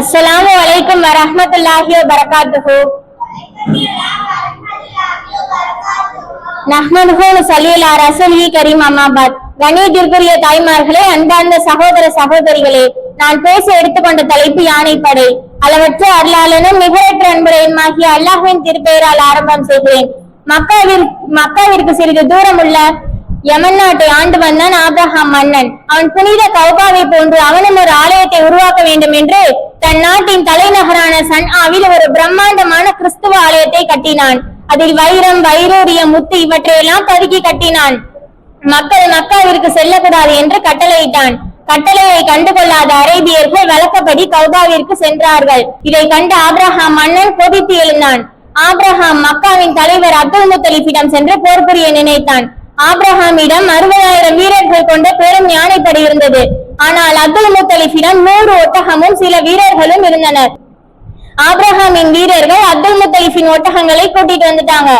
அஸ்ஸலாமு அலைக்கும் வரஹ்மத்துல்லாஹி வபரகாத்துஹு நஹ்மதுஹு நுஸல்லி ரசூலி கரீம் அம்மாபாத் கண்ணியத்திற்குரிய தாய்மார்களே அன்பார்ந்த சகோதர சகோதரிகளே நான் பேச எடுத்துக்கொண்ட தலைப்பு யானைப்படை. அளவற்ற அருளாளனும் நிகரற்ற அன்புடையமாகிய அல்லாஹ்வின் திருப்பெயரால் ஆரம்பம் செய்கிறேன். மக்காவில் மக்காவிற்கு சிறிது தூரம் உள்ள யமன் நாட்டை ஆண்டு வந்தான் ஆப்ரஹாம் மன்னன். அவன் புனித கௌபாவை போன்று அவனும் ஒரு ஆலயத்தை உருவாக்க வேண்டும் என்று தன் நாட்டின் தலைநகரான சன்ஆவில் ஒரு பிரம்மாண்டமான கிறிஸ்துவ ஆலயத்தை கட்டினான். அதில் வைரம் வைரூரியம் முத்து இவற்றையெல்லாம் பதுக்கி கட்டினான். மக்கள் மக்காவிற்கு செல்லக்கூடாது என்று கட்டளையிட்டான். கட்டளையை கண்டுகொள்ளாத அரேபியர்கள் வழக்கப்படி கௌபாவிற்கு சென்றார்கள். இதை கண்டு ஆப்ரஹாம் மன்னன் கொதித்து எழுந்தான். ஆப்ரஹாம் மக்காவின் தலைவர் அப்துல் முத்தலிஃபிடம் சென்று போர் புரிய நினைத்தான். ஆப்ரஹாமிடம் அறுபதாயிரம் வீரர்கள் கொண்ட பெரும் யானைப்படை இருந்தது. ஆனால் அப்துல் முத்தலிஃபிடம் நூறு ஒட்டகமும் சில வீரர்களும் இருந்தனர். ஆப்ரஹாமின் வீரர்கள் அப்துல் முத்தலிஃபின் ஒட்டகங்களை கூட்டிட்டு வந்துட்டாங்க.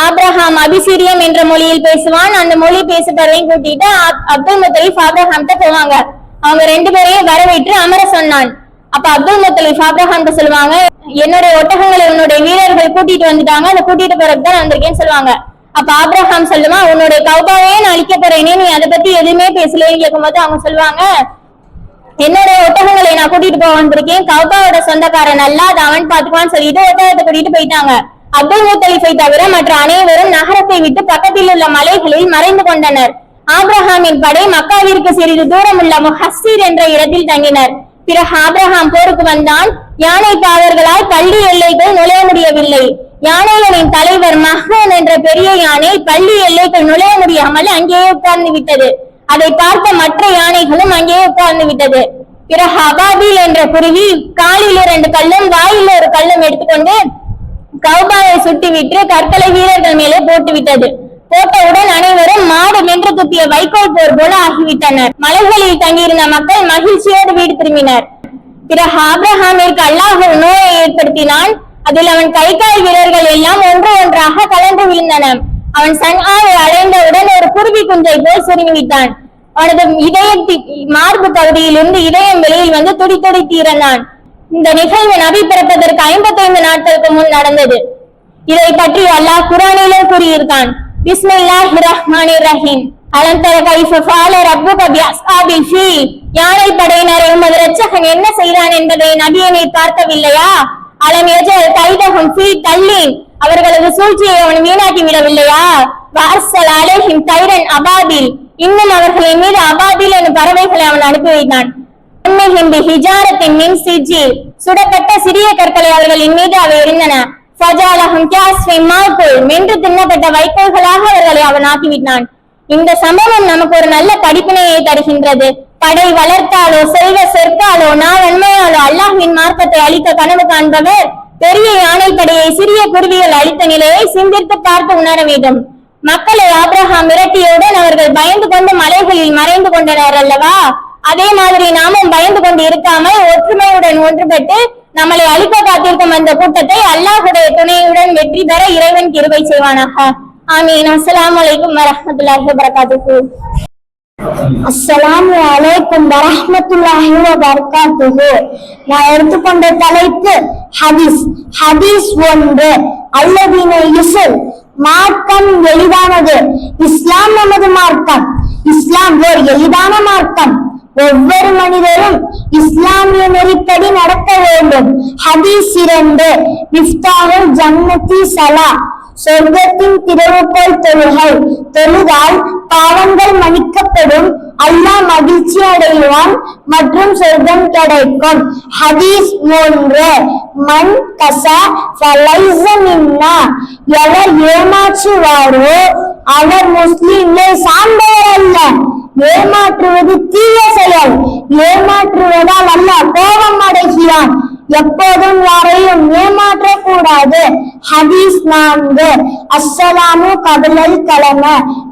ஆப்ரஹாம் அபிசீரியம் என்ற மொழியில் பேசுவான். அந்த மொழி பேசுபவரையும் கூட்டிட்டு அப்- அப்துல் முத்தலிஃப் ஆப்ரஹாம் போவாங்க. அவங்க ரெண்டு பேரையும் வரவேற்று அமர சொன்னான். அப்ப அப்துல் முத்தலிஃப் ஆப்ரஹாம் சொல்லுவாங்க என்னுடைய ஒட்டகங்களை உன்னுடைய வீரர்கள் கூட்டிட்டு வந்துட்டாங்க. அதை கூட்டிட்டு தான் வந்திருக்கேன்னு சொல்லுவாங்க. அப்ப ஆப்ரஹாம் சொல்லுமா உன்னுடைய கௌபாவே நான் அழிக்க போறேனே நீ அதை பத்தி எதுவுமே பேசலன்னு கேட்கும்போது அவங்க சொல்லுவாங்க என்னுடைய ஒட்டகங்களை நான் கூட்டிட்டு போக வந்திருக்கேன். கௌபாவோட சொந்தக்காரன் நல்லா அதை அவன் பாத்துக்குவான்னு சொல்லிட்டு ஒட்டகத்தை கூட்டிட்டு போயிட்டாங்க. அப்துல் முத்தலிஃபை தவிர மற்ற அனைவரும் நகரத்தை விட்டு பக்கத்தில் உள்ள மலைகளில் மறைந்து கொண்டனர். ஆப்ரஹாமின் படை மக்காவிற்கு சிறிது தூரம் உள்ள முஹஸ்ஸீர் என்ற இடத்தில் தங்கினர். பிறகு ஆப்ரஹாம் போருக்கு வந்தான். யானை பாவர்களால் பள்ளி எல்லைக்குள் நுழைய முடியவில்லை. யானைகளின் தலைவர் மகன் என்ற பெரிய யானை பள்ளி எல்லைக்குள் நுழைய முடியாமல் அங்கேயே உட்கார்ந்து விட்டது. அதை பார்த்த மற்ற யானைகளும் அங்கேயே உட்கார்ந்து விட்டது. பிறகு அபாபில் என்ற குருவி காலில் இரண்டு கல்லும் வாயில ஒரு கல்லும் எடுத்துக்கொண்டு கௌபாவை சுட்டிவிட்டு கற்களை வீரர்கள் மேலே போட்டுவிட்டது. போட்டவுடன் அனைவரும் மாடு வென்று துப்பிய வைக்கோல் போர் போல ஆகிவிட்டனர். மலைகளில் தங்கியிருந்த மக்கள் மகிழ்ச்சியோடு வீடு திரும்பினர். பிறகு ஆப்ரஹாமிற்கு அல்லாஹ் நோயை ஏற்படுத்தினான். அதில் அவன் கை கால் வீரர்கள் எல்லாம் ஒன்று ஒன்றாக கலந்து விழுந்தன. அவன் சங்காவை அடைந்தவுடன் ஒரு குருவி குஞ்சை போல் சுருங்கிவிட்டான். அவனது இதய மார்பு பகுதியிலிருந்து இதயம் வெளியில் வந்து துடி துடித்து இறந்தான் இந்த நிகழ்வு நபி பிறப்பதற்கு ஐம்பத்தைந்து நாட்களுக்கு முன் நடந்தது. இதை பற்றி அல்லாஹ் குரானிலே கூறியிருக்கான். பிஸ்மில்லாஹி ரஹ்மானி ரஹீம். அலந்தர கைஃப ஃபால ரப்புக ஃபீல் யானை படையினர் உமது இரட்சகன் என்ன செய்தான் என்பதை நபியனை பார்க்கவில்லையா? அவன் எஜல் கைதஹும் ஃபீ தல்லீன் அவர்களது சூழ்ச்சியை அவன் வீணாக்கி விடவில்லையா? வார்சல் அலைஹிம் தைரன் அபாதில். இன்னும் அவர்களின் மீது அபாதில் எனும் பறவைகளை அவன் அனுப்பி வைத்தான். உண்மையும் ஹிஜாரத்தின் மின் சிஜில் சுடப்பட்ட சிறிய கற்களை அவர்களின் மீது அவை இருந்தன ஃபஜாலஹும் காஸ்ஃபின் மாக்குள் மென்று தின்னப்பட்ட வைக்கோல்களாக அவர்களை அவன் ஆக்கிவிட்டான். இந்த சம்பவம் நமக்கு ஒரு நல்ல படிப்பினையை தருகின்றது. படை வளர்த்தாலோ செல்வ செற்காலோ நான் நன்மையாலோ அல்லாஹ்வின் மார்க்கத்தை அளித்த கனவு காண்பவர் பெரிய யானை படையை சிறிய குருவிகள் அளித்த நிலையை சிந்தித்து பார்த்து உணர வேண்டும். மக்களை ஆப்ரஹாம் மிரட்டியவுடன் அவர்கள் பயந்து கொண்டு மலைகளில் மறைந்து கொண்டனர் அல்லவா? அதே மாதிரி நாமும் பயந்து கொண்டு இருக்காமல் ஒற்றுமையுடன் ஒன்றுபட்டு நம்மளை அழிக்க காத்திருக்கும் அந்த கூட்டத்தை அல்லாஹுடைய துணையுடன் வெற்றி பெற இறைவன் கிருவை செய்வானாக. ஆமீன். அஸ்லாம் வலைக்கும் வரஹ்மத்துல்லாஹி வபரகாத்துஹு. அஸ்ஸலாம் அலைக்கும் வரஹ்மத்துல்லாஹி வபரகாத்துஹு நான் எடுத்துக்கொண்ட தலைப்பு ஹதீஸ். ஹதீஸ் ஒன்று. அல்லதீன இசுல். மார்க்கம் எளிதானது. இஸ்லாம் நமது மார்க்கம். இஸ்லாம் ஒரு எளிதான மார்க்கம். ஒவ்வொரு மனிதரும் இஸ்லாமிய நெறிப்படி நடக்க வேண்டும். ஹதீஸ் இரண்டு. மிஃப்தாஹுல் ஜன்னதி சலா. சொர்க்கத்தின் திறவுகோல் தொழுகை தொழுதால் பாவங்கள் மன்னிக்கப்படும் அல்லாஹ் மகிழ்ச்சி அடைவான் மற்றும் சொர்க்கம் கிடைக்கும் ஹதீஸ் மூன்று மண் கசா ஃபலைஸ எவர் ஏமாற்றுவாரோ அவர் முஸ்லிம்களை சார்ந்தவர் அல்ல ஏமாற்றுவது தீய செயல் ஏமாற்றுவதால் அல்ல கோபம் அடைகிறான் எப்போதும் யாரையும் ஏமாற்றக்கூடாது. ஹதீஸ் நான்கு. அஸ்ஸலாமு கபலல் கலம.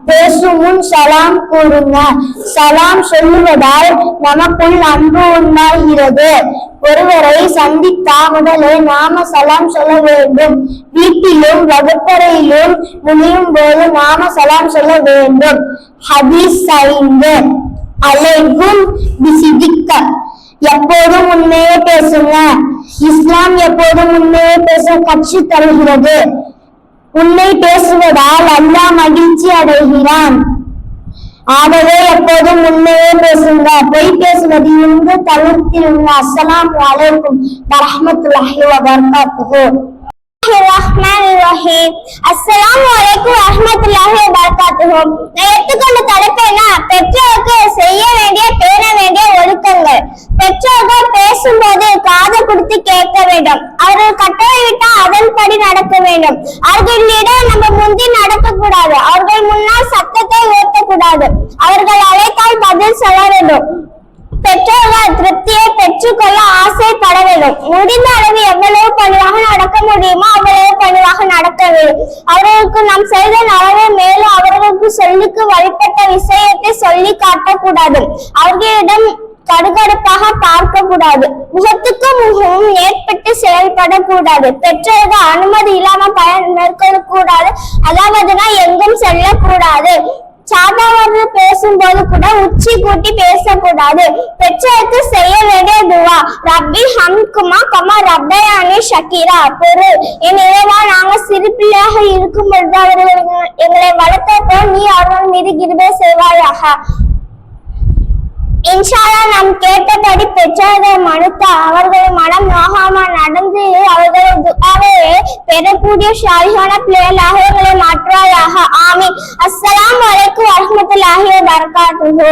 பேசும் முன் சலாம் கூறுங்க. சலாம் சொல்லுவதால் நமக்குள் அன்பு உண்டாகிறது. ஒருவரை சந்தித்தா முதலே நாம சலாம் சொல்ல வேண்டும். வீட்டிலும் வகுப்பறையிலும் நுழையும் போது நாம சலாம் சொல்ல வேண்டும். ஹதீஸ் ஐந்து. அலைகும் பிசிதிக்க. எப்போதும் உண்மையே பேசுங்க. இஸ்லாம் எப்போதும் உண்மையே பேச கட்சி தருகிறது. உண்மை பேசுவதால் அல்லாஹ் மகிழ்ச்சி அடைகிறான். ஆகவே எப்போதும் உண்மையே பேசுங்க. பொய் பேசுவது இருந்து தவிர்த்திருங்க அஸ்லாம் வலைக்கும் வரஹ்மத்துல்லாஹி வபரகாத்துஹு. ரஹ்மான் ரஹீம் அஸ்ஸலாமு நான் எடுத்துக்கொண்டு தலைப்பு பெற்றோருக்கு செய்ய வேண்டிய பேண வேண்டிய ஒழுக்கங்கள். பெற்றோர்கள் பேசும்போது காது கொடுத்து கேட்க வேண்டும். அவர்கள் கட்டளை விட்டால் அதன்படி நடக்க வேண்டும். அவர்களிடம் நம்ம முந்தி நடக்க கூடாது அவர்கள் முன்னால் சத்தத்தை உயர்த்தக்கூடாது அவர்கள் அழைத்தால் பதில் சொல்ல வேண்டும். பெற்றோர்கள் திருப்தியை பெற்றுக்கொள்ள ஆசைப்பட வேண்டும். முடிந்த அளவு எவ்வளவு பணிவாக நடக்க முடியுமோ அவ்வளவு பணிவாக நடக்க வேண்டும். அவர்களுக்கு நாம் செய்த நலவை மேலும் அவர்களுக்கு சொல்லிக்கு வழிபட்ட விஷயத்தை சொல்லி காட்டக்கூடாது. அவர்களிடம் கடுகடுப்பாக பார்க்க கூடாது முகத்துக்கு முகமும் ஏற்பட்டு செயல்படக்கூடாது. பெற்றோருக்கு அனுமதி இல்லாம பயன் மேற்கொள்ள கூடாது அதாவதுனா எங்கும் செல்லக்கூடாது. சாதாரண பேசும்போது கூட உச்சி கூட்டி பேசக்கூடாது. பெற்றோருக்கு செய்ய வேண்டிய துவா ரப்பி ஹம்குமா கமா ரப்பயானி ஷக்கீரா பொருள் என் இறைவா நாங்க சிறு பிள்ளையாக இருக்கும் பொழுது அவர்கள் எங்களை வளர்த்த போல் நீ அவர்கள் மீது கிருபை செய்வாயாக. இன்ஷாலா நாம் கேட்டபடி பெற்றோர்கள் மனுத்த அவர்கள் மனம் நோகாம நடந்து அவர்கள் துஆவை பெறக்கூடிய ஷாலிஹான பிள்ளைகளாக எங்களை மாற்றுவாயாக. ஆமீன். அஸ்ஸலாமு அலைக்கும் வரஹ்மத்துல்லாஹி வபரகாத்துஹு.